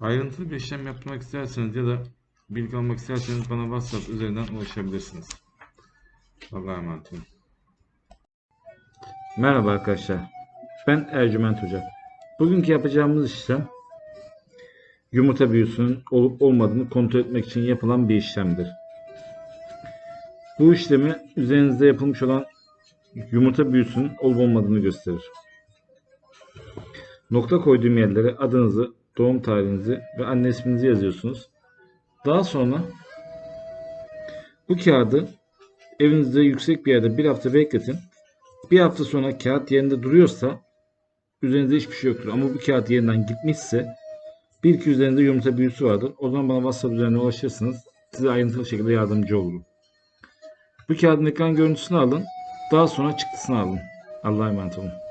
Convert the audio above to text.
Ayrıntılı bir işlem yapmak isterseniz ya da bilgi almak isterseniz bana WhatsApp üzerinden ulaşabilirsiniz. Allah'a emanet olun. Merhaba arkadaşlar. Ben Ercüment Hoca. Bugünkü yapacağımız işlem yumurta büyüsünün olup olmadığını kontrol etmek için yapılan bir işlemdir. Bu işlemi üzerinizde yapılmış olan yumurta büyüsünün olup olmadığını gösterir. Nokta koyduğum yerlere adınızı, doğum tarihinizi ve anne isminizi yazıyorsunuz. Daha sonra bu kağıdı evinizde yüksek bir yerde bir hafta bekletin. Bir hafta sonra kağıt yerinde duruyorsa üzerinizde hiçbir şey yoktur. Ama bu kağıt yerinden gitmişse bir iki üzerinde yumurta büyüsü vardır. O zaman bana WhatsApp üzerinden ulaşırsınız. Size ayrıntılı şekilde yardımcı olurum. Bu kağıdın ekran görüntüsünü alın. Daha sonra çıktısını alın. Allah'a emanet olun.